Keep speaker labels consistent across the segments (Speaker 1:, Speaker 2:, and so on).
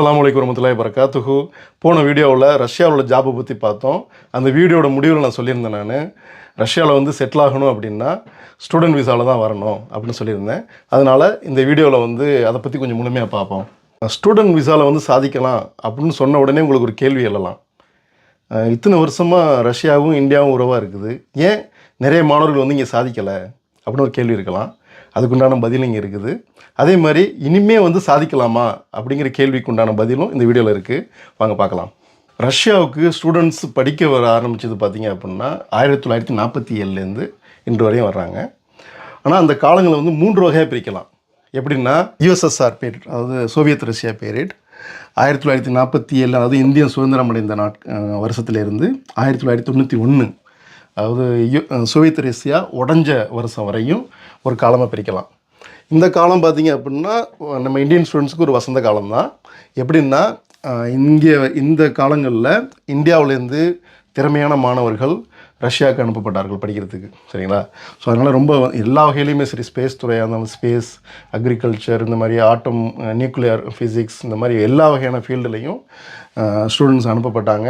Speaker 1: அலாம் வலைக்கு வரமத்துலாய் பரக்காத்துகு போன வீடியோவில் ரஷ்யாவில் ஜாபை பற்றி பார்த்தோம். அந்த வீடியோட முடிவில் நான் சொல்லியிருந்தேன் நான். ரஷ்யாவில் வந்து செட்டில் ஆகணும் அப்படின்னா ஸ்டூடெண்ட் விசாவில் தான் வரணும் அப்படின்னு சொல்லியிருந்தேன். அதனால் இந்த வீடியோவில் வந்து அதை பற்றி கொஞ்சம் முழுமையாக பார்ப்போம். ஸ்டூடெண்ட் விசாவில் வந்து சாதிக்கலாம் அப்படின்னு சொன்ன உடனே உங்களுக்கு ஒரு கேள்வி எழலாம். இத்தனை வருஷமாக ரஷ்யாவும் இந்தியாவும் உறவாக இருக்குது. ஏன் நிறைய மாணவர்கள் வந்து இங்கே சாதிக்கலை? அப்படின்னு ஒரு கேள்வி இருக்கலாம். அதுக்குண்டான பதில் இங்கே இருக்குது. அதே மாதிரி இனிமே வந்து சாதிக்கலாமா அப்படிங்கிற கேள்விக்கு உண்டான பதிலும் இந்த வீடியோவில் இருக்குது வாங்க பார்க்கலாம். ரஷ்யாவுக்கு ஸ்டூடெண்ட்ஸ் படிக்க வர ஆரம்பிச்சது பார்த்திங்க அப்படின்னா ஆயிரத்தி தொள்ளாயிரத்தி நாற்பத்தி ஏழுலேருந்து இன்று வரையும் வர்றாங்க. ஆனால் அந்த காலங்களை வந்து மூன்று வகையாக பிரிக்கலாம். எப்படின்னா யுஎஸ்எஸ்ஆர் பீரியட் அதாவது சோவியத் ரஷ்யா பீரியட் ஆயிரத்தி தொள்ளாயிரத்தி நாற்பத்தி ஏழு அதாவது இந்திய சுதந்திரம் அடைந்த நாட் வருஷத்துலேருந்து ஆயிரத்தி தொள்ளாயிரத்தி தொண்ணூற்றி ஒன்று அதாவது சுவைத் அஹ் சோவியத் ரஷ்யா உடஞ்ச வருஷம் வரையும் ஒரு காலமாக பிரிக்கலாம். இந்த காலம் பார்த்திங்க அப்படின்னா நம்ம இந்தியன் ஸ்டூடெண்ட்ஸுக்கு ஒரு வசந்த காலம் தான். எப்படின்னா இங்கே இந்த காலங்களில் இந்தியாவிலேருந்து திறமையான மாணவர்கள் ரஷ்யாவுக்கு அனுப்பப்பட்டார்கள் படிக்கிறதுக்கு. சரிங்களா? ஸோ அதனால் ரொம்ப எல்லா வகையிலையுமே சரி ஸ்பேஸ் துறையாக இருந்தாலும் ஸ்பேஸ் அக்ரிகல்ச்சர் இந்த மாதிரி ஆட்டம் நியூக்ளியர் ஃபிசிக்ஸ் இந்த மாதிரி எல்லா வகையான ஃபீல்டுலேயும் ஸ்டூடெண்ட்ஸ் அனுப்பப்பட்டாங்க.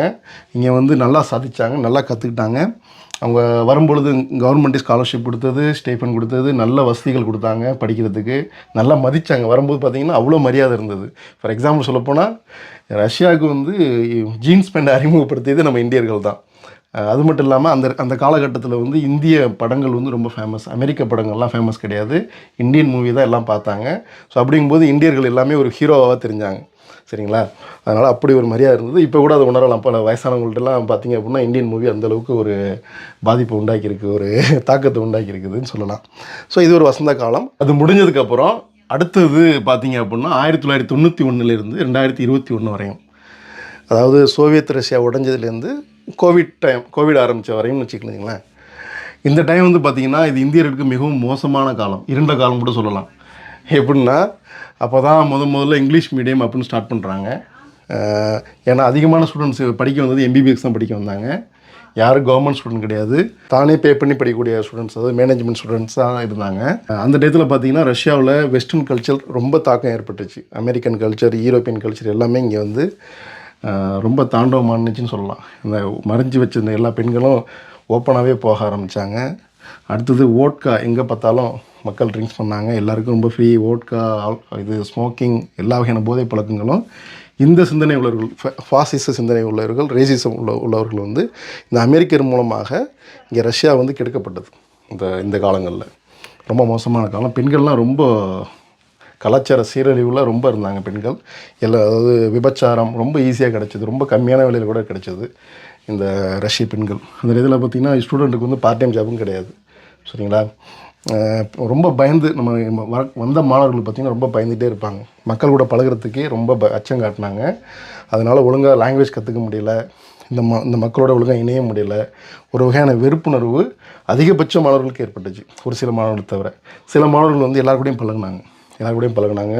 Speaker 1: இங்கே வந்து நல்லா சாதிச்சாங்க நல்லா கற்றுக்கிட்டாங்க அவங்க வரும்பொழுது கவர்மெண்ட் ஸ்காலர்ஷிப் கொடுத்தது ஸ்டேஃபன் கொடுத்தது நல்ல வசதிகள் கொடுத்தாங்க படிக்கிறதுக்கு. நல்லா மதித்தாங்க வரும்போது பார்த்தீங்கன்னா அவ்வளோ மரியாதை இருந்தது. ஃபார் எக்ஸாம்பிள் சொல்லப்போனால் ரஷ்யாவுக்கு வந்து ஜீன்ஸ் பேண்ட் அறிமுகப்படுத்தியது நம்ம இந்தியர்கள் தான் அது மட்டும் இல்லாமல் அந்த அந்த காலகட்டத்தில் வந்து இந்திய படங்கள் வந்து ரொம்ப ஃபேமஸ் அமெரிக்க படங்கள்லாம் ஃபேமஸ் கிடையாது. இந்தியன் மூவி தான் எல்லாம் பார்த்தாங்க. ஸோ அப்படிங்கும்போது இந்தியர்கள் எல்லாமே ஒரு ஹீரோவாக தெரிஞ்சாங்க. சரிங்களா? அதனால் அப்படி ஒரு மரியாதை இருந்தது. இப்போ கூட அதை உணரலாம் பல. வயசானவங்கள்ட்டலாம் பார்த்தீங்க அப்படின்னா இந்தியன் மூவி அந்தளவுக்கு ஒரு பாதிப்பை உண்டாக்கியிருக்கு ஒரு தாக்கத்தை உண்டாக்கியிருக்குதுன்னு சொல்லலாம். ஸோ இது ஒரு வசந்த காலம். அது முடிஞ்சதுக்கப்புறம் அடுத்தது பார்த்தீங்க அப்படின்னா ஆயிரத்தி தொள்ளாயிரத்தி தொண்ணூற்றி ஒன்றுலேருந்து ரெண்டாயிரத்தி இருபத்தி ஒன்று வரையும். அதாவது சோவியத் ரஷ்யா உடஞ்சதுலேருந்து கோவிட் டைம் கோவிட் ஆரம்பித்த வரையும்னு வச்சுக்கலாங்களேன் இந்த டைம் வந்து பார்த்திங்கன்னா இது இந்தியர்களுக்கு மிகவும் மோசமான காலம். இருண்ட காலம் கூட சொல்லலாம். எப்படின்னா அப்போ தான் முத முதல்ல இங்கிலீஷ் மீடியம் அப்படின்னு ஸ்டார்ட் பண்ணுறாங்க ஏன்னா அதிகமான ஸ்டூடெண்ட்ஸ் படிக்க வந்தது எம்பிபிஎஸ் தான் படிக்க வந்தாங்க. யாரும் கவர்மெண்ட் ஸ்டூடெண்ட் கிடையாது. தானே பே பண்ணி படிக்கக்கூடிய ஸ்டூடெண்ட்ஸ் அதாவது மேனேஜ்மெண்ட் ஸ்டூடெண்ட்ஸ் தான் இருந்தாங்க. அந்த டயத்தில் பார்த்தீங்கன்னா ரஷ்யாவில் வெஸ்டர்ன் கல்ச்சர் ரொம்ப தாக்கம் ஏற்பட்டுச்சு. அமெரிக்கன் கல்ச்சர் யூரோப்பியன் கல்ச்சர் எல்லாமே இங்கே வந்து ரொம்ப தாண்டவம் ஆணுச்சுன்னு சொல்லலாம். இந்த மறைஞ்சு வச்சிருந்த எல்லா பெண்களும் ஓப்பனாகவே போக ஆரம்பித்தாங்க அடுத்தது ஓட்கா எங்கே பார்த்தாலும் மக்கள் ட்ரிங்க்ஸ் பண்ணாங்க. எல்லாருக்கும் ரொம்ப ஃப்ரீ ஓட்கா ஆல்- இது ஸ்மோக்கிங் எல்லா வகையான போதை பழக்கங்களும் இந்த சிந்தனை உள்ளவர்கள் ஃபாசிச சிந்தனை உள்ளவர்கள் ரேசிசம் உள்ள உள்ளவர்கள் வந்து இந்த அமெரிக்கர் மூலமாக இங்கே ரஷ்யா வந்து கெடுக்கப்பட்டது. இந்த இந்த காலங்களில். ரொம்ப மோசமான காலம். பெண்கள்லாம் ரொம்ப கலாச்சார சீரழிவில் ரொம்ப இருந்தாங்க பெண்கள். எல்லா அதாவது விபச்சாரம் ரொம்ப ஈஸியாக கிடச்சிது. ரொம்ப கம்மியான விலையில் கூட கிடச்சிது இந்த ரஷ்ய பெண்கள். அந்த இதில் பார்த்திங்கன்னா ஸ்டூடெண்ட்டுக்கு வந்து பார்ட் டைம் ஜாபும் கிடையாது. சரிங்களா? ரொம்ப பயந்து நம்ம வந்த மாணவர்கள் பார்த்திங்கன்னா ரொம்ப பயந்துகிட்டே இருப்பாங்க. மக்கள் கூட பழகுறதுக்கே ரொம்ப ப அச்சம் காட்டினாங்க. அதனால் ஒழுங்காக லாங்குவேஜ் கற்றுக்க முடியல. இந்த ம இந்த மக்களோட ஒழுங்காக இணைய முடியல. ஒரு வகையான வெறுப்புணர்வு அதிகபட்ச மாணவர்களுக்கு ஏற்பட்டுச்சு. ஒரு சில மாணவர்கள் தவிர. சில மாணவர்கள் வந்து எல்லாருக்கூடையும் பழகினாங்க பழகுனாங்க. எல்லா கூடயும் பழகுனாங்க.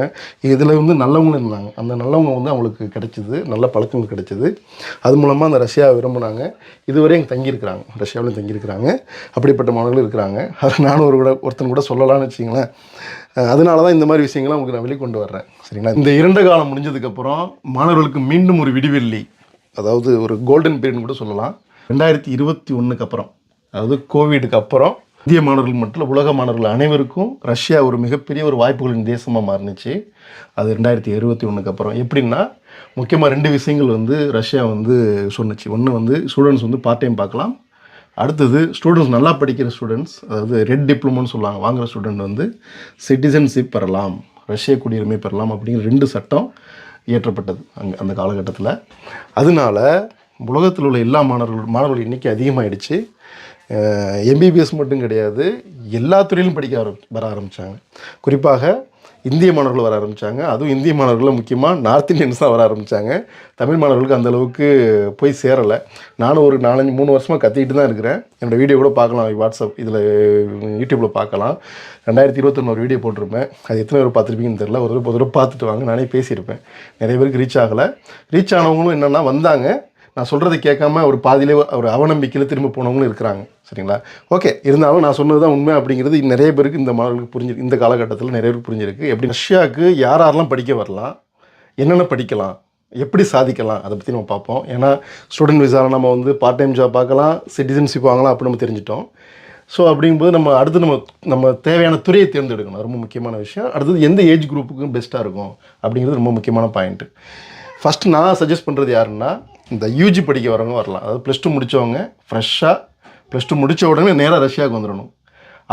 Speaker 1: இதில் வந்து நல்லவங்களும் இருந்தாங்க. அந்த நல்லவங்க வந்து அவங்களுக்கு கிடைச்சிது நல்ல பழக்கங்கள் கிடைச்சிது. அது மூலமாக அந்த ரஷ்யாவை விரும்பினாங்க. இதுவரையும் தங்கியிருக்கிறாங்க. ரஷ்யாவிலையும் தங்கியிருக்கிறாங்க. அப்படிப்பட்ட மாணவர்களும் இருக்கிறாங்க. அது நானும் ஒரு கூட ஒருத்தன் கூட சொல்லலாம்னு வச்சிங்களேன் அதனால தான் இந்த மாதிரி விஷயங்களை உங்களுக்கு நான் வெளிக்கொண்டு வர்றேன். சரிங்களா? இந்த இரண்டு காலம் முடிஞ்சதுக்கப்புறம் மாணவர்களுக்கு மீண்டும் ஒரு விடிவெள்ளி அதாவது ஒரு கோல்டன் பீரியட்னு கூட சொல்லலாம். ரெண்டாயிரத்தி இருபத்தி ஒன்றுக்கு அப்புறம் அதாவது கோவிடுக்கு அப்புறம் இந்திய மாணவர்கள் மட்டும் உலக மாணவர்கள் அனைவருக்கும் ரஷ்யா ஒரு மிகப்பெரிய ஒரு வாய்ப்புகளின் தேசமாக மாறுனுச்சு. அது ரெண்டாயிரத்தி இருபத்தி ஒன்றுக்கு அப்புறம். எப்படின்னா முக்கியமாக ரெண்டு விஷயங்கள் வந்து ரஷ்யா வந்து சொன்னுச்சு. ஒன்று வந்து ஸ்டூடெண்ட்ஸ் வந்து பார்ட் டைம் பார்க்கலாம். அடுத்தது ஸ்டூடெண்ட்ஸ் நல்லா படிக்கிற ஸ்டூடெண்ட்ஸ் அதாவது ரெட் டிப்ளமோன்னு சொல்லுவாங்க வாங்குகிற ஸ்டூடெண்ட் வந்து சிட்டிசன்ஷிப் பெறலாம். ரஷ்ய குடியுரிமை பெறலாம் அப்படிங்கிற ரெண்டு சட்டம் இயற்றப்பட்டது அங்கே அந்த காலகட்டத்தில். அதனால உலகத்தில் உள்ள எல்லா மாணவர்கள் மாணவர்கள் எண்ணிக்கை அதிகமாகிடுச்சு எம்பிபிஎஸ் மட்டும் கிடையாது எல்லா துறையிலும் படிக்க ஆரம் வர ஆரம்பித்தாங்க குறிப்பாக இந்திய மாணவர்கள் வர ஆரம்பித்தாங்க அதுவும் இந்திய மாணவர்களில் முக்கியமாக நார்த் இந்தியன்ஸ் தான் வர ஆரம்பித்தாங்க தமிழ் மாணவர்களுக்கு அந்தளவுக்கு போய் சேரலை. நானும் ஒரு நாலஞ்சு மூணு வருஷமாக கத்திக்கிட்டு தான் இருக்கிறேன். என்னோடய வீடியோ கூட பார்க்கலாம். வாட்ஸ்அப் இதில் யூடியூப்பில் பார்க்கலாம். ரெண்டாயிரத்தி இருபத்தொன்னு ஒரு வீடியோ போட்டிருப்பேன். அது எத்தனை பேர் பார்த்துருப்பீங்கன்னு தெரில ஒரு ஒரு தடவை பார்த்துட்டு வாங்க. நானே பேசியிருப்பேன். நிறைய பேருக்கு ரீச் ஆகலை. ரீச் ஆனவங்களும் என்னென்னா வந்தாங்க. நான் சொல்கிறத கேட்காம ஒரு பாதியிலே ஒரு அவநம்பிக்கையில் திரும்ப போனவங்களும் இருக்கிறாங்க. சரிங்களா? ஓகே இருந்தாலும் நான் சொன்னது தான் உண்மை அப்படிங்கிறது நிறைய பேருக்கு இந்த மாணவர்களுக்கு புரிஞ்சு இந்த காலகட்டத்தில் நிறைய பேருக்கு புரிஞ்சிருக்கு. எப்படி ரஷ்யாவுக்கு யார் யாரெல்லாம் படிக்க வரலாம் என்னென்ன படிக்கலாம் எப்படி சாதிக்கலாம் அதை பற்றி நம்ம பார்ப்போம். ஏன்னா ஸ்டூடெண்ட் விசாவில் நம்ம வந்து பார்ட் டைம் ஜாப் பார்க்கலாம் சிட்டிசன்ஷிப் வாங்கலாம் அப்படி நம்ம தெரிஞ்சிட்டோம். ஸோ அப்படிங்கும்போது நம்ம அடுத்து நம்ம நம்ம தேவையான துறையை தேர்ந்தெடுக்கணும். ரொம்ப முக்கியமான விஷயம். அடுத்தது எந்த ஏஜ் குரூப்புக்கும் பெஸ்ட்டாக இருக்கும் அப்படிங்கிறது ரொம்ப முக்கியமான பாயிண்ட்டு ஃபஸ்ட் நான் சஜஸ்ட் பண்ணுறது யாருன்னா இந்த யூஜி படிக்க வரவங்க வரலாம். அதாவது ப்ளஸ் டூ முடித்தவங்க ஃப்ரெஷ்ஷாக ப்ளஸ் டூ முடித்த உடனே நேராக ரஷ்யாவுக்கு வந்துடணும்.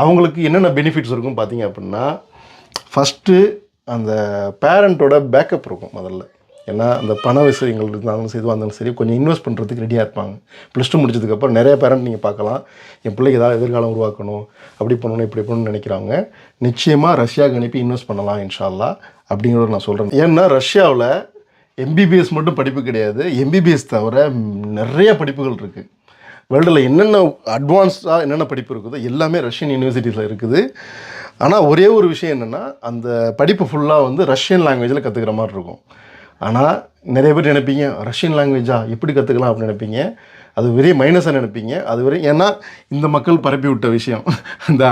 Speaker 1: அவங்களுக்கு என்னென்ன பெனிஃபிட்ஸ் இருக்கும் பார்த்தீங்க அப்படின்னா ஃபஸ்ட்டு அந்த பேரண்ட்டோட பேக்கப் இருக்கும் முதல்ல. ஏன்னா அந்த பண விஷயங்கள் இருந்தாலும் சரி எதுவாக இருந்தாலும் சரி கொஞ்சம் இன்வெஸ்ட் பண்ணுறதுக்கு ரெடியாக இருப்பாங்க. ப்ளஸ் டூ முடிச்சதுக்கப்புறம் நிறைய பேரண்ட் நீங்கள் பார்க்கலாம். என் பிள்ளைக்கு ஏதாவது எதிர்காலம் உருவாக்கணும் அப்படி பண்ணணும் இப்படி பண்ணணும்னு நினைக்கிறவங்க நிச்சயமாக ரஷ்யாவுக்கு அனுப்பி இன்வெஸ்ட் பண்ணலாம் இன்ஷால்லா அப்படிங்கிறத நான் சொல்கிறேன் ஏன்னா ரஷ்யாவில் எம்பிபிஎஸ் மட்டும் படிப்பு கிடையாது. எம்பிபிஎஸ் தவிர நிறைய படிப்புகள் இருக்குது வேர்ல்டில் என்னென்ன அட்வான்ஸ்டாக என்னென்ன படிப்பு இருக்குதோ எல்லாமே ரஷ்யன் யூனிவர்சிட்டிஸில் இருக்குது. ஆனால் ஒரே ஒரு விஷயம் என்னென்னா அந்த படிப்பு ஃபுல்லாக வந்து ரஷ்யன் லாங்குவேஜில் கற்றுக்கிற மாதிரி இருக்கும். ஆனால் நிறைய பேர் நினைப்பீங்க ரஷ்யன் லாங்குவேஜா எப்படி கற்றுக்கலாம் அப்படின்னு நினைப்பீங்க. அது வெறும் மைனஸாக நினைப்பீங்க. அது வரை ஏன்னா இந்த மக்கள் பரப்பி விட்ட விஷயம். இந்த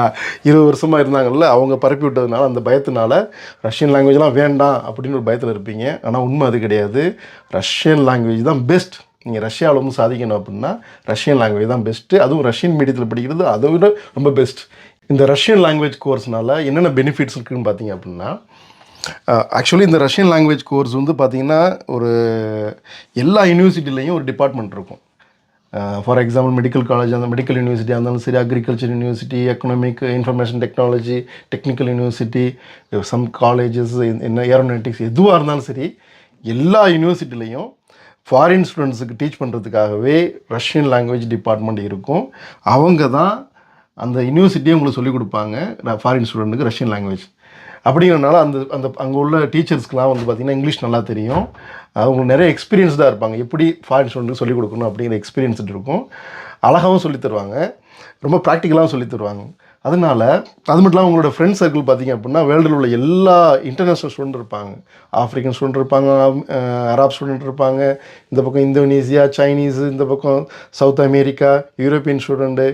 Speaker 1: இருபது வருஷமாக இருந்தாங்கல்ல அவங்க பரப்பி விட்டதுனால அந்த பயத்தினால ரஷ்யன் லாங்குவேஜ்லாம் வேண்டாம் அப்படின்னு ஒரு பயத்தில் இருப்பீங்க. ஆனால் உண்மை அது கிடையாது. ரஷ்யன் லாங்குவேஜ் தான் பெஸ்ட் நீங்கள் ரஷ்யாவில் வந்து சாதிக்கணும் அப்படின்னா ரஷ்யன் லாங்குவேஜ் தான் பெஸ்ட்டு அதுவும் ரஷ்யன் மீடியத்தில் படிக்கிறது அதை விட ரொம்ப பெஸ்ட் இந்த ரஷ்யன் லாங்குவேஜ் கோர்ஸ்னால என்னென்ன பெனிஃபிட்ஸ் இருக்குதுன்னு பார்த்தீங்க அப்படின்னா ஆக்சுவலி இந்த ரஷ்யன் லாங்குவேஜ் கோர்ஸ் வந்து பார்த்திங்கன்னா ஒரு எல்லா யூனிவர்சிட்டிலையும் ஒரு டிபார்ட்மெண்ட் இருக்கும். ஃபார் எக்ஸாம்பிள் மெடிக்கல் காலேஜ் அந்த மெடிக்கல் யூனிவர்சிட்டியாக இருந்தாலும் சரி agriculture university economic information technology technical university some colleges என்ன ஏரோநாட்டிக்ஸ் எதுவாக இருந்தாலும் சரி எல்லா யூனிவர்சிட்டிலையும் ஃபாரின் ஸ்டூடெண்ட்ஸுக்கு டீச் பண்ணுறதுக்காகவே ரஷ்யன் லாங்குவேஜ் டிபார்ட்மெண்ட் இருக்கும். அவங்க தான் அந்த யூனிவர்சிட்டியே உங்களுக்கு சொல்லிக் கொடுப்பாங்க ஃபாரின் ஸ்டூடெண்ட்டுக்கு ரஷ்யன் லாங்குவேஜ் அப்படிங்கிறனால அந்த அந்த அங்கே உள்ள டீச்சர்ஸ்க்குலாம் வந்து பார்த்திங்கன்னா இங்கிலீஷ் நல்லா தெரியும். அவங்க நிறைய எக்ஸ்பீரியன்ஸ்டாக இருப்பாங்க. எப்படி ஃபாரின் ஸ்டூடெண்ட்டுக்கு சொல்லிக் கொடுக்கணும் அப்படிங்கிற எக்ஸ்பீரியன்ஸ் இருக்கும். அழகாகவும் சொல்லித் தருவாங்க. ரொம்ப ப்ராக்டிக்கலாகவும் சொல்லித் தருவாங்க. அதனால் அது மட்டும் இல்லாமல் உங்களோட ஃப்ரெண்ட் சர்க்கிள் பார்த்தீங்க அப்படின்னா வேர்ல்டில் உள்ள எல்லா இன்டர்நேஷ்னல் ஸ்டூடெண்ட் இருப்பாங்க. ஆஃப்ரிக்கன் ஸ்டூடெண்ட் இருப்பாங்க அராப் ஸ்டூடெண்ட் இருப்பாங்க. இந்த பக்கம் இந்தோனேசியா சைனீஸு இந்த பக்கம் சவுத் அமெரிக்கா யூரோப்பியன் ஸ்டூடெண்ட்டு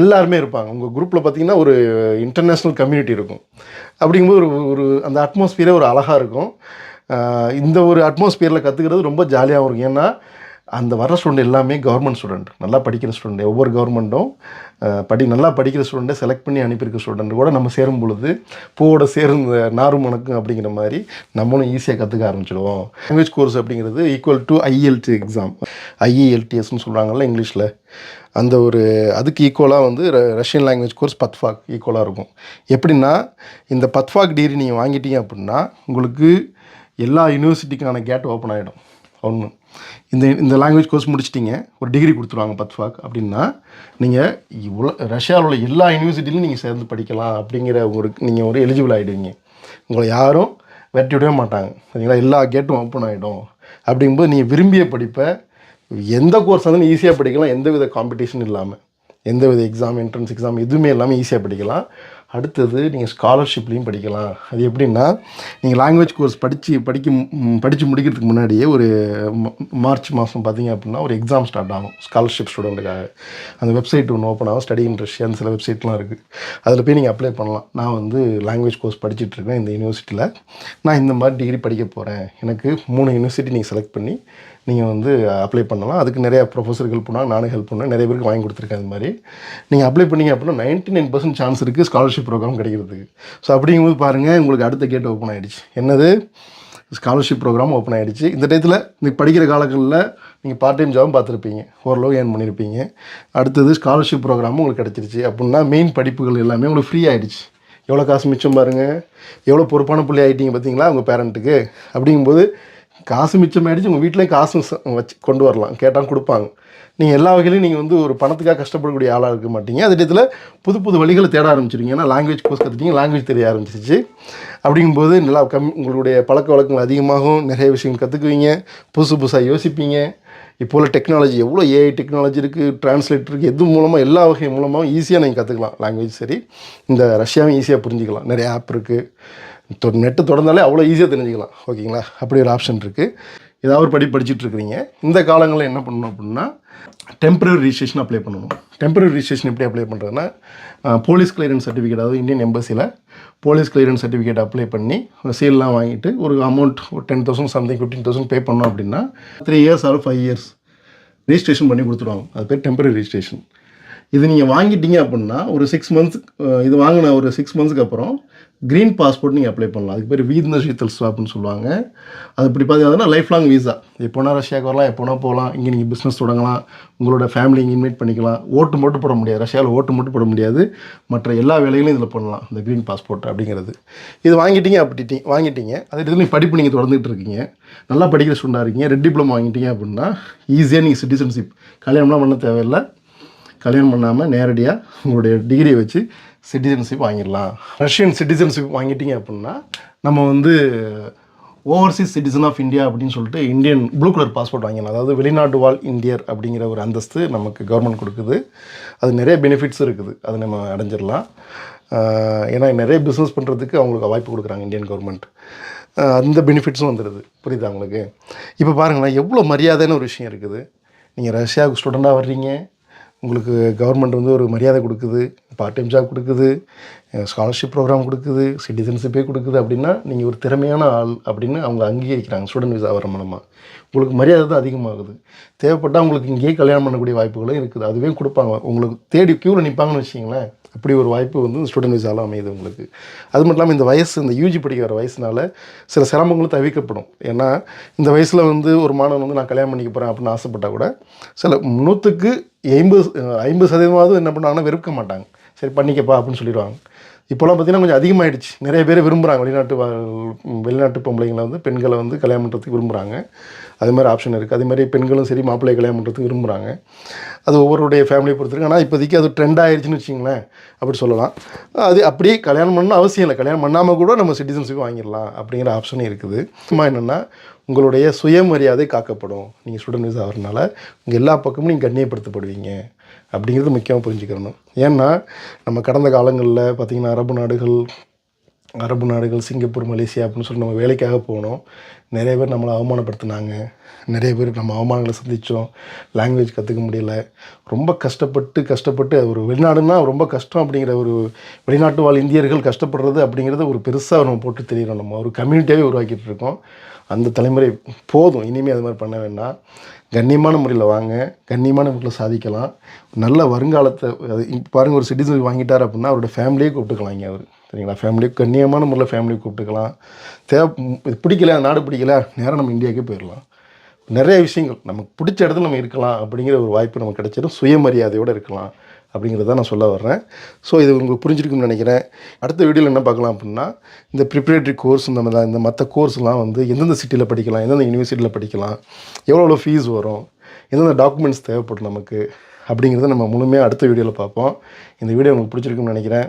Speaker 1: எல்லாருமே இருப்பாங்க. உங்கள் குரூப்பில் பார்த்தீங்கன்னா ஒரு இன்டர்நேஷ்னல் கம்யூனிட்டி இருக்கும். அப்படிங்கும்போது ஒரு ஒரு அந்த அட்மாஸ்பியரே ஒரு அழகாக இருக்கும். இந்த ஒரு அட்மாஸ்பியரில் கற்றுக்கிறது ரொம்ப ஜாலியாகவும் இருக்கும். ஏன்னா அந்த வர ஸ்டூடெண்ட் எல்லாமே கவர்மெண்ட் ஸ்டூடெண்ட் நல்லா படிக்கிற ஸ்டூடெண்ட் ஒவ்வொரு கவர்மெண்ட்டும் படி நல்லா படிக்கிற ஸ்டூடெண்ட்டை செலக்ட் பண்ணி அனுப்பியிருக்க ஸ்டூடெண்ட் கூட நம்ம சேரும் பொழுது பூவோட சேர்ந்த நாரும் மணக்கும் அப்படிங்கிற மாதிரி நம்மளும் ஈஸியாக கற்றுக்க ஆரம்பிச்சிடுவோம். லாங்குவேஜ் கோர்ஸ் அப்படிங்கிறது ஈக்குவல் டு ஐஎல்டி எக்ஸாம் ஐஏஎல்டிஎஸ்னு சொல்கிறாங்கல்ல இங்கிலீஷில். அந்த ஒரு அதுக்கு ஈக்குவலாக வந்து ர- ரஷ்யன் லாங்குவேஜ் கோர்ஸ் பத்ஃபாக் ஈக்குவலாக இருக்கும். எப்படின்னா இந்த பத்ஃபாக் டிகிரி நீங்கள் வாங்கிட்டீங்க அப்படின்னா உங்களுக்கு எல்லா யூனிவர்சிட்டிக்கான கேட் ஓப்பன் ஆகிடும் ஒன்று இந்த இந்த லாங்குவேஜ் கோர்ஸ் முடிச்சிட்டிங்க ஒரு டிகிரி கொடுத்துருவாங்க பத்ஃபாக் அப்படின்னா நீங்கள் இவ்வளோ ரஷ்யாவில் உள்ள எல்லா யூனிவர்சிட்டிலையும் நீங்கள் சேர்ந்து படிக்கலாம் அப்படிங்கிற ஒரு நீங்கள் ஒரு எலிஜிபிள் ஆகிடுவீங்க உங்களை யாரும் வெட்டி விடவே மாட்டாங்க. சரிங்களா? எல்லா கேட்டும் ஓப்பன் ஆகிடும் அப்படிங்கும்போது நீங்கள் விரும்பிய படிப்பை எந்த கோர்ஸ் வந்து ஈஸியாக படிக்கலாம். எந்த வித காம்படிஷன் இல்லாமல் எந்த வித எக்ஸாம் என்ட்ரன்ஸ் எக்ஸாம் எதுவுமே இல்லாமல் ஈஸியாக படிக்கலாம். அடுத்தது நீங்கள் ஸ்காலர்ஷிப்லேயும் படிக்கலாம். அது எப்படின்னா நீங்கள் லாங்குவேஜ் கோர்ஸ் படித்து படிக்க படித்து முடிக்கிறதுக்கு முன்னாடியே ஒரு மார்ச் மாதம் பார்த்தீங்க அப்படின்னா ஒரு எக்ஸாம் ஸ்டார்ட் ஆகும் ஸ்காலர்ஷிப் ஸ்டூடெண்ட்டுக்காக அந்த வெப்சைட் ஒன்று ஓப்பன் ஆகும் ஸ்டடி இன் ரஷ்யான்னு சில வெப்சைட்லாம் இருக்குது அதில் போய் நீங்கள் அப்ளை பண்ணலாம். நான் வந்து லாங்குவேஜ் கோர்ஸ் படிச்சுட்ருக்கேன் இந்த யூனிவர்சிட்டியில் நான் இந்த மாதிரி டிகிரி படிக்க போகிறேன் எனக்கு மூணு யூனிவர்சிட்டி நீங்கள் செலக்ட் பண்ணி நீங்கள் வந்து அப்ளை பண்ணலாம். அதுக்கு நிறைய ப்ரொஃபஸர் ஹெல்ப் பண்ணாங்க நானும் ஹெல்ப் பண்ணேன். நிறைய பேருக்கு வாங்கி கொடுத்துருக்கேன் அது மாதிரி. நீங்கள் அப்ளை பண்ணிங்க அப்படின்னா நைன்ட்டி நைன் பர்சன்ட் சான்ஸ் இருக்குது ஸ்காலர்ஷிப் ப்ரோக்ராம் கிடைக்கிறதுக்கு. ஸோ அப்படிங்கும்போது பாருங்கள் உங்களுக்கு அடுத்த கேட் ஓப்பன் ஆகிடுச்சு என்னது? ஸ்காலர்ஷிப் ப்ரோக்ராம் ஓப்பன் ஆகிடுச்சு இந்த டயத்தில் இந்த படிக்கிற காலங்களில் நீங்கள் பார்ட் டைம் ஜாபும் பார்த்துருப்பீங்க. ஓரளவு ஏர்ன் பண்ணியிருப்பீங்க அடுத்தது ஸ்காலர்ஷிப் ப்ரோக்ராமும் உங்களுக்கு கிடச்சிருச்சு. அப்படின்னா மெயின் படிப்புகள் எல்லாமே உங்களுக்கு ஃப்ரீ ஆகிடுச்சு எவ்வளோ காசு மிச்சம் பாருங்கள் எவ்வளோ பொறுப்பான பிள்ளை ஆகிட்டீங்க பார்த்தீங்களா உங்கள் பேரண்ட்டுக்கு அப்படிங்கும்போது காசு மிச்சமாயிடுச்சு உங்கள் வீட்டிலே காசு வச்சு கொண்டு வரலாம். கேட்டால் கொடுப்பாங்க. நீங்கள் எல்லா வகையிலையும் நீங்கள் வந்து ஒரு பணத்துக்காக கஷ்டப்படக்கூடிய ஆளாக இருக்க மாட்டீங்க. அதே இடத்துல புது புது வழிகளை தேட ஆரம்பிச்சிருங்க ஏன்னா லாங்குவேஜ் கோர்ஸ் கற்றுக்கிங்க லாங்குவேஜ் தெரிய ஆரம்பிச்சிருச்சு. அப்படிங்கும்போது நல்லா கம் உங்களுடைய பழக்க வழக்கங்கள் அதிகமாகும் நிறைய விஷயங்கள் கற்றுக்குவீங்க புதுசு புதுசாக யோசிப்பீங்க. இப்போ உள்ள டெக்னாலஜி எவ்வளோ ஏஐ டெக்னாலஜி இருக்குது டிரான்ஸ்லேட் இருக்குது எது மூலமாக எல்லா வகை மூலமாகவும் ஈஸியாக நீங்கள் கற்றுக்கலாம் லாங்குவேஜ் சரி. இந்த ரஷ்யாவும் ஈஸியாக புரிஞ்சுக்கலாம். நிறைய ஆப் இருக்குது நெட்டு தொடர்ந்தாலே அவ்வளோ ஈஸியாக தெரிஞ்சுக்கலாம். ஓகேங்களா? அப்படி ஒரு ஆப்ஷன் இருக்குது ஏதாவது ஒரு படி படிச்சுட்டு இருக்கிறீங்க. இந்த காலங்களில் என்ன பண்ணணும் அப்படின்னா டெம்பரரி ரிஜிஸ்ட்ரேஷன் அப்ளை பண்ணணும். டெம்பரரி ரிஜிஸ்ட்ரேஷன் எப்படி அப்ளை பண்ணுறதுன்னா போலீஸ் கிளியரன்ஸ் சர்டிஃபிகேட் அதாவது இந்தியன் எம்பசியில் போலீஸ் கிளியரன்ஸ் சர்டிஃபிகேட் அப்ளை பண்ணி சீல்லாம் வாங்கிட்டு ஒரு அமௌண்ட் ஒரு ten thousand something fifteen thousand pay பண்ணோம் அப்படின்னா three years or five years registration பண்ணி கொடுத்துருவாங்க. அது பேர் டெம்பரரி ரிஜிஸ்ட்ரேஷன் இது நீங்கள் வாங்கிட்டீங்க அப்படின்னா ஒரு சிக்ஸ் மந்த்ஸ் இது வாங்கின ஒரு சிக்ஸ் மந்த்ஸ்க்கு அப்புறம் க்ரீன் பாஸ்போர்ட் நீங்கள் அப்ளை பண்ணலாம். அதுக்கு பேர் வீத்ன ஷீத்தல் ஸ்வாப்னு சொல்லுவாங்க. அது இப்படி பார்த்தீங்கன்னா லைஃப் லாங் வீசா எப்போனா ரஷ்யாவுக்கு வரலாம் எப்போனா போகலாம். இங்கே நீங்கள் பிஸ்னஸ் தொடங்கலாம். உங்களோட ஃபேமிலி இங்கே இன்வைட் பண்ணிக்கலாம். ஓட்டு மட்டும் போட முடியாது. ரஷ்யாவில் ஓட்டு மட்டும் போட முடியாது. மற்ற எல்லா வேலைகளும் இதில் பண்ணலாம். இந்த க்ரீன் பாஸ்போர்ட் அப்படிங்கிறது. இது வாங்கிட்டீங்க அப்படி வாங்கிட்டீங்க. அதே இதில் நீங்கள் படிப்பு நீங்கள் தொடர்ந்துகிட்டு இருக்கீங்க. நல்லா படிக்கிற ஸ்டூடெண்டாக இருக்கீங்க. ரெட் டிப்ளமோ வாங்கிட்டீங்க அப்படின்னா ஈஸியாக நீங்கள் சிட்டிசன்ஷிப் கல்யாணம்லாம் பண்ண தேவையில்லை. கல்யாணம் பண்ணாமல் நேரடியாக உங்களுடைய டிகிரியை வச்சு சிட்டிசன்ஷிப் வாங்கிடலாம். ரஷ்யன் சிட்டிசன்ஷிப் வாங்கிட்டீங்க அப்படின்னா நம்ம வந்து ஓவர்சீஸ் சிட்டிசன் ஆஃப் இந்தியா அப்படின்னு சொல்லிட்டு இந்தியன் ப்ளூ கலர் பாஸ்போர்ட் வாங்கினோம் அதாவது வெளிநாட்டு வாழ் இந்தியர் அப்படிங்கிற ஒரு அந்தஸ்து நமக்கு கவர்மெண்ட் கொடுக்குது. அது நிறைய பெனிஃபிட்ஸும் இருக்குது. அது நம்ம அடைஞ்சிடலாம். ஏன்னா நிறைய பிஸ்னஸ் பண்ணுறதுக்கு அவங்களுக்கு வாய்ப்பு கொடுக்குறாங்க இந்தியன் கவர்மெண்ட் அந்த பெனிஃபிட்ஸும் வந்துடுது. புரியுதா அவங்களுக்கு இப்போ பாருங்களேன் எவ்வளோ மரியாதைன்னு ஒரு விஷயம் இருக்குது. நீங்கள் ரஷ்யாவுக்கு ஸ்டூடெண்ட்டாக வர்றீங்க. உங்களுக்கு கவர்மெண்ட் வந்து ஒரு மரியாதை கொடுக்குது பார்ட் டைம் ஜாப் கொடுக்குது ஸ்காலர்ஷிப் ப்ரோக்ராம் கொடுக்குது சிட்டிசன்ஷிப்பே கொடுக்குது அப்படின்னா நீங்கள் ஒரு திறமையான ஆள் அப்படின்னு அவங்க அங்கீகரிக்கிறாங்க ஸ்டூடெண்ட் விசா வர மூலமாக உங்களுக்கு மரியாதை தான் அதிகமாகுது. தேவைப்பட்டால் உங்களுக்கு இங்கேயே கல்யாணம் பண்ணக்கூடிய வாய்ப்புகளும் இருக்குது. அதுவே கொடுப்பாங்க. உங்களுக்கு தேடி க்யூவில் நிற்பாங்கன்னு வச்சிங்களேன் அப்படி ஒரு வாய்ப்பு வந்து ஸ்டூடெண்ட் விசாவில் அமையுது உங்களுக்கு. அது மட்டும் இல்லாமல் இந்த வயசு இந்த யூஜி படிக்கிற வயசுனால சில சிரமங்களும் தவிர்க்கப்படும். ஏன்னா இந்த வயசில் வந்து ஒரு மாணவன் வந்து நான் கல்யாணம் பண்ணிக்க போகிறேன் அப்படின்னு ஆசைப்பட்டால் கூட சில நூற்றுக்கு எண்பது ஐம்பது சதவீதமாவது என்ன பண்ணுவாங்கன்னா வெறுக்க மாட்டாங்க. சரி பண்ணிக்கப்பா அப்படின்னு சொல்லிடுவாங்க. இப்போலாம் பார்த்தீங்கன்னா கொஞ்சம் அதிகமாகிடுச்சு நிறைய பேர் விரும்புகிறாங்க வெளிநாட்டு வெளிநாட்டு பொம்பளைங்களை வந்து பெண்களை வந்து கல்யாணம் பண்ணுறதுக்கு விரும்புகிறாங்க அது மாதிரி ஆப்ஷன் இருக்குது அதே மாதிரி பெண்களும் சரி மாப்பிள்ளை கல்யாணம் பண்ணுறதுக்கு விரும்புகிறாங்க அது ஒவ்வொருடைய ஃபேமிலியை பொறுத்திருக்கு. ஆனால் இப்போதைக்கு அது ட்ரெண்ட் ஆயிடுச்சுன்னு வச்சிங்களேன் அப்படி சொல்லலாம். அது அப்படியே கல்யாணம் பண்ணணும் அவசியம் இல்லை. கல்யாணம் பண்ணாமல் கூட நம்ம சிட்டிசன்ஷிப் வாங்கிடலாம் அப்படிங்கிற ஆப்ஷனும் இருக்குது. சும்மா என்னென்னா உங்களுடைய சுயமரியாதை காக்கப்படும். நீங்கள் ஸ்டூடெண்ட் விசா ஆகிறதுனால உங்கள் எல்லா பக்கமும் நீங்கள் கண்ணியப்படுத்தப்படுவீங்க அப்படிங்கிறது முக்கியமாக புரிஞ்சுக்கிறணும் ஏன்னா நம்ம கடந்த காலங்களில் பார்த்திங்கன்னா அரபு நாடுகள் அரபு நாடுகள் சிங்கப்பூர் மலேசியா அப்படின்னு சொல்லி நம்ம வேலைக்காக போனோம். நிறைய பேர் நம்மளை அவமானப்படுத்தினாங்க. நிறைய பேர் நம்ம அவமானங்களை சந்தித்தோம் லாங்குவேஜ் கற்றுக்க முடியல. ரொம்ப கஷ்டப்பட்டு கஷ்டப்பட்டு ஒரு வெளிநாடுனா ரொம்ப கஷ்டம் அப்படிங்கிற ஒரு வெளிநாட்டு வாழ் இந்தியர்கள் கஷ்டப்படுறது அப்படிங்கிறத ஒரு பெருசாக நம்ம போட்டு தெரியிறோம் நம்ம ஒரு கம்யூனிட்டியாகவே உருவாக்கிட்டு இருக்கோம். அந்த தலைமுறை போதும். இனிமேல் அது மாதிரி பண்ண வேண்டாம். கண்ணியமான முறையில் வாங்க. கண்ணியமான முறையில் சாதிக்கலாம். நல்ல வருங்காலத்தை அது பாருங்கள் ஒரு சிட்டிசன் வாங்கிட்டார் அப்படின்னா அவரோட ஃபேமிலியே கூப்பிட்டுக்கலாம் இங்கே அவர். சரிங்களா ஃபேமிலி கண்ணியமான முறையில் ஃபேமிலியை கூப்பிட்டுக்கலாம். தேவை இது பிடிக்கல நாடு பிடிக்கல நேரம் நம்ம இந்தியாவுக்கே போயிடலாம் நிறைய விஷயங்கள் நமக்கு பிடிச்ச இடத்துல நம்ம இருக்கலாம் அப்படிங்கிற ஒரு வாய்ப்பு நமக்கு கிடைச்சிடும் சுயமரியாதையோடு இருக்கலாம் அப்படிங்கிறத நான் சொல்ல வர்றேன். ஸோ இது உங்களுக்கு புரிஞ்சிருக்கும்னு நினைக்கிறேன். அடுத்த வீடியோவில் என்ன பார்க்கலாம் அப்படின்னா இந்த ப்ரிப்பரேட்டரி கோர்ஸ் இந்த மாதிரி இந்த மற்ற கோர்ஸ்லாம் வந்து எந்தெந்த சிட்டியில் படிக்கலாம் எந்தெந்த யூனிவர்சிட்டியில் படிக்கலாம் எவ்வளோ எவ்வளோ ஃபீஸ் வரும் எந்தெந்த டாக்குமெண்ட்ஸ் தேவைப்படும் நமக்கு அப்படிங்கிறத நம்ம முழுமையாக அடுத்த வீடியோவில் பார்ப்போம். இந்த வீடியோ உங்களுக்கு பிடிச்சிருக்குன்னு நினைக்கிறேன்.